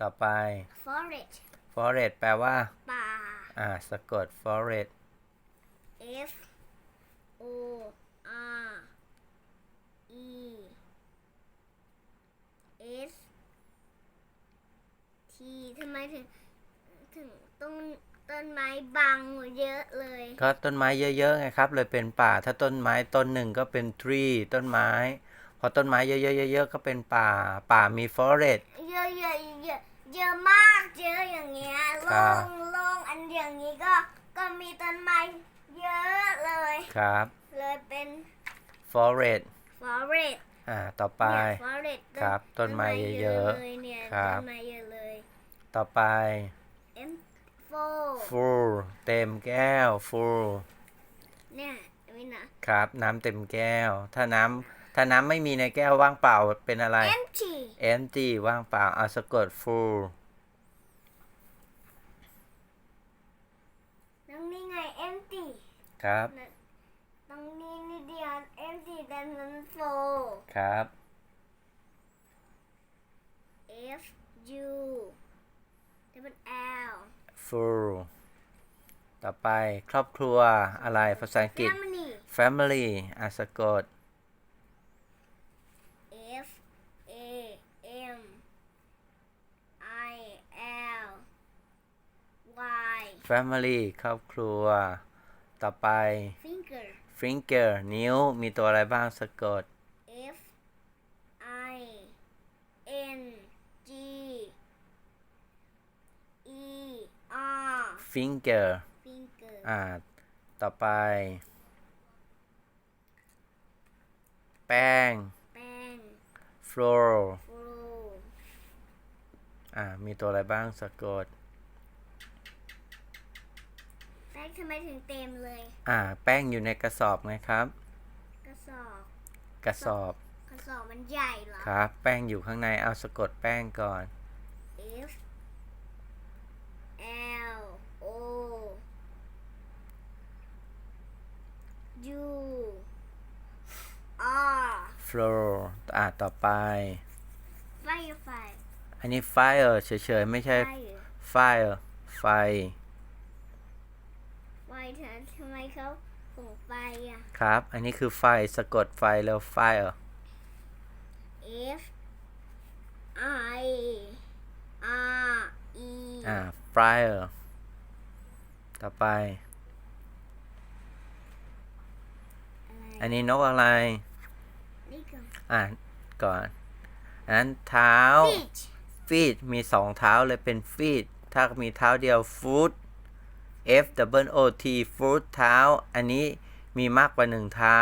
ต่อไป forest forest แปลว่า ป่า อ่า สะกด forest F O R E S T ทำไมถึง ถึงต้นต้นไม้บังเยอะเลย ก็ต้นไม้เยอะๆไงครับ เลยเป็นป่า ถ้าต้นไม้ต้นหนึ่งก็เป็น tree ต้นไม้ พอต้นไม้เยอะๆเยอะๆก็เป็นป่า ป่ามี forest เยอะเยอะเยอะเยอะมากเยอะอย่างเงี้ยคโลรับงโลงอันอย่างนี้ก็ก็มีต้นไม้เยอะเลยครับ เลยเป็น forest forest อ่าต่อไปเนี่ย forest ต้นครับต้นไม้เยอะๆเลยเนี่ยครับต้นไม้เยอะเลยต่อไป M four full เต็มแก้ว full เนี่ยมินะครับน้ำเต็มแก้ว ถ้าน้ำ ถ้าน้ำไม่มีในแก้วว่างเปล่าเป็นอะไร empty empty ว่างเปล่าเอาสะกด full ตรงนี้ไง empty ครับตรงนี้นิดเดียว empty แต่มัน full ครับ F U double L full ต่อไปครอบครัวอะไรภาษาอังกฤษ family family อะสะกด F A M I L Y family ครอบครัว ต่อไป finger finger นิ้ว มีตัวอะไรบ้างสะกด F I N G E R finger finger อ่า ต่อไป แป้ง แป้ง floor ฟลูอ่า มีตัวอะไรบ้างสะกด แป้ง ทำไมถึงเต็มเลย อ่า แป้งอยู่ในกระสอบไงครับ กระสอบ กระสอบ กระสอบมันใหญ่เหรอ ครับ แป้งอยู่ข้างใน เอาสะกดแป้งก่อน F L O U R floor อ่าต่อไป fire fire อันนี้ fire เฉยๆ ไม่ใช่ fire fire ไฟไฟเธอ ทำไมเขาส่งไฟอะ ครับ อันนี้คือไฟสะกดไฟแล้ว fire F I R E อ่า fire ต่อไปอะไรอันนี้นกอะไร นี่ก็อ่านก่อน อันนั้นเท้า fish feet มีสองเท้าเลยเป็น feet ถ้ามีเท้าเดียว foot F W O T foot เท้า อันนี้มีมากกว่าหนึ่งเท้า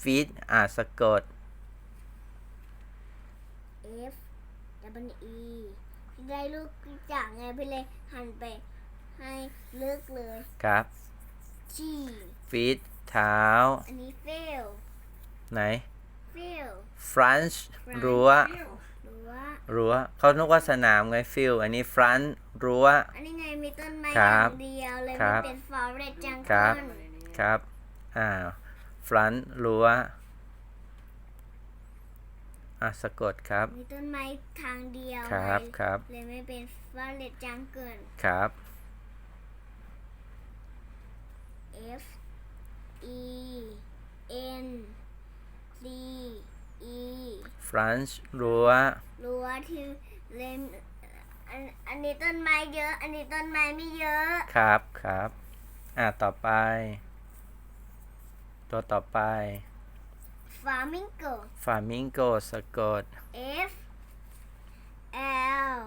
feet อ่าสะกด F W E พี่ได้ลูกจากไงพี่เลยหันไปให้ลึกเลยครับ G feet เท้า อันนี้ fail ไหน fail front รั้วห รือว่ารั้วเขานึกว่าสนามไง field อันนี้ front รั้ว อันนี้ไงมีต้นไม้คอรับย่างเดียวเลยครัไม่บเป็น forest จังครับเกินครับอ่า front รั้วอะสะกดครับ มีต้นไม้ทางเดียวครับเลยครับ เลยไม่เป็น forest จังเกินครับ F E N C E front รั้วรั้วที่เลมอันอันนี้ต้นไม้เยอะ อันนี้ต้นไม้ไม่เยอะครับครับ อะต่อไป ตัวต่อไป flamingo flamingo สะกด F L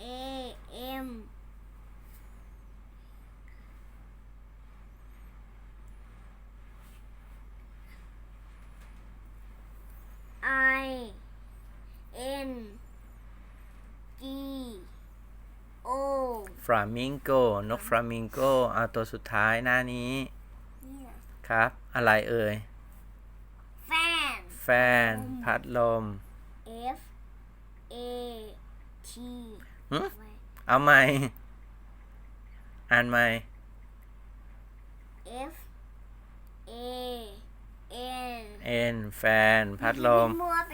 A M I N G O flamingo นก flamingo เอาตัวสุดท้ายหน้านี้เนี่ยครับ อะไรเอ่ย fan แฟน พัดลม F A T หึเอาใหม่ อ่านใหม่ F A N เอ็นแฟน พัดลมมั่วไป